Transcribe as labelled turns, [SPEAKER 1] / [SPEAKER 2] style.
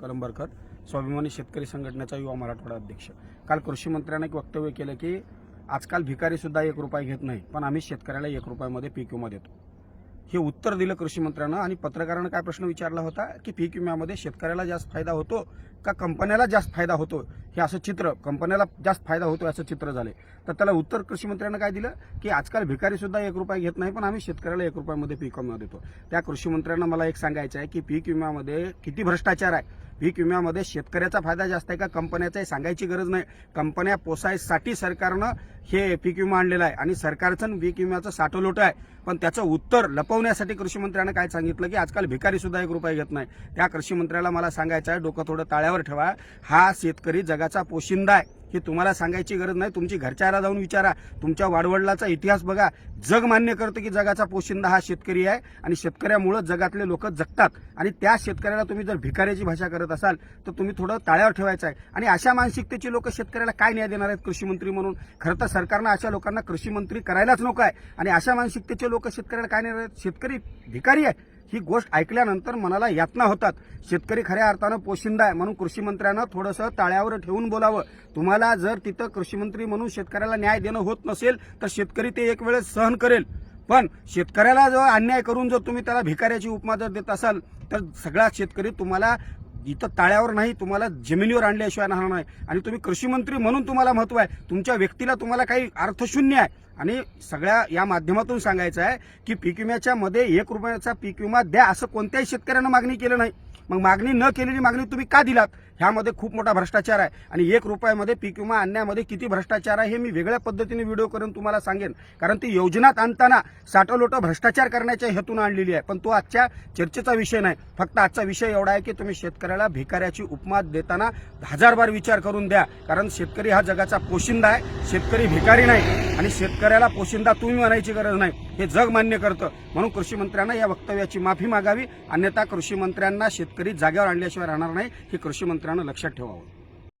[SPEAKER 1] कलंबरकर स्वाभिमानी शेतकरी संघटनेचा युवा मराठवाडा अध्यक्ष. काल कृषी मंत्र्यांना एक वक्तव्य केलं की आजकाल भिकारी सुद्धा एक रुपये घेत नाही पण आम्ही शेतकऱ्याला एक रुपयामध्ये पीक विमा देतो. हे उत्तर दिलं कृषी मंत्र्यानं आणि पत्रकारानं काय प्रश्न विचारला होता की पीक विम्यामध्ये शेतकऱ्याला जास्त फायदा होतो का कंपन्याला जास्त फायदा होतो? हे असं चित्र कंपन्याला जास्त फायदा होतो असं चित्र झाले तर त्याला उत्तर कृषीमंत्र्यांना काय दिलं? की आजकाल भिकारी सुद्धा एक रुपया घेत नाही पण आम्ही शेतकऱ्याला एक रुपयामध्ये पीक विमा देतो. त्या कृषी मंत्र्यांना मला एक सांगायचं आहे की पीक विम्यामध्ये किती भ्रष्टाचार आहे? पीक विम्यामध्ये शेतकऱ्याचा फायदा जास्त आहे का? कंपन्याचा सांगायची गरज नाही. कंपन्या पोसायसाठी सरकारनं हे पीक विमा आणलेला आहे आणि सरकारचं पीक विम्याचं साठोलोटं आहे. पण त्याचं उत्तर लपवण्यासाठी कृषी मंत्र्यानं काय सांगितलं की आजकाल भिकारी सुद्धा एक रुपया घेत नाही. त्या कृषी मंत्र्याला मला सांगायचं आहे डोकं थोडं ताळ्यावर ठेवा. हा शेतकरी जगाचा पोशिंदा आहे. हे तुम्हाला सांगायची गरज नाही. तुमची घरच्याला जाऊन विचारा. तुमच्या वाडवडलाचा इतिहास बघा. जग मान्य करतं की जगाचा पोशिंदा हा शेतकरी आहे आणि शेतकऱ्यामुळं जगातले लोक जगतात. आणि त्या शेतकऱ्याला तुम्ही जर भिकाऱ्याची भाषा करत असाल तर तुम्ही थोडं ताळ्यावर ठेवायचं आहे. आणि अशा मानसिकतेची लोक शेतकऱ्याला काय न्याय देणार आहेत कृषीमंत्री म्हणून? खरं तर सरकारनं अशा लोकांना कृषीमंत्री करायलाच नको आहे. आणि अशा मानसिकतेचे लोक शेतकऱ्याला काय नाही शेतकरी भिकारी आहे ही गोष्ट ऐकल्यानंतर मनाला यातना होतात. शेतकरी खऱ्या अर्थानं पोशिंदा आहे म्हणून कृषी मंत्र्यांना थोडंसं ताळ्यावर ठेवून बोलावं. तुम्हाला जर तिथं कृषीमंत्री म्हणून शेतकऱ्याला न्याय देणं होत नसेल तर शेतकरी ते एक वेळेस सहन करेल. पण शेतकऱ्याला जर अन्याय करून जर तुम्ही त्याला भिकाऱ्याची उपमा जर देत असाल तर सगळा शेतकरी तुम्हाला इथं ताळ्यावर नाही तुम्हाला जमिनीवर आणल्याशिवाय राहणार नाही. आणि तुम्ही कृषी मंत्री म्हणून तुम्हाला महत्त्व आहे. तुमच्या व्यक्तीला तुम्हाला काही अर्थशून्य आहे. आणि सगळ्या या माध्यमातून सांगायचं आहे की पीक विम्याच्या मध्ये एक रुपयाचा पीक विमा द्या असं कोणत्याही शेतकऱ्यानं मागणी केलं नाही. मग मागणी न केलेली मागणी तुम्ही का दिलात? ह्यामध्ये खूप मोठा भ्रष्टाचार आहे. आणि एक रुपयामध्ये पीक विमा आणण्यामध्ये किती भ्रष्टाचार आहे हे मी वेगळ्या पद्धतीने व्हिडिओ करून तुम्हाला सांगेन. कारण ती योजनात आणताना साठवलोटं भ्रष्टाचार करण्याच्या हेतून आणलेली आहे. पण तो आजच्या चर्चेचा विषय नाही. फक्त आजचा विषय एवढा आहे की तुम्ही शेतकऱ्याला भिकाऱ्याची उपमा देताना हजार बार विचार करून द्या. कारण शेतकरी हा जगाचा पोशिंदा आहे. शेतकरी भिकारी नाही. आणि शेतकऱ्याला पोशिंदा तुम्ही म्हणायची गरज नाही. हे जग मान्य करतं. म्हणून कृषी मंत्र्यांना या वक्तव्याची माफी मागावी. अन्यथा कृषी मंत्र्यांना शेतकरी जागेवर आणल्याशिवाय राहणार नाही. हे कृषी मित्रांनो लक्षात ठेवावं.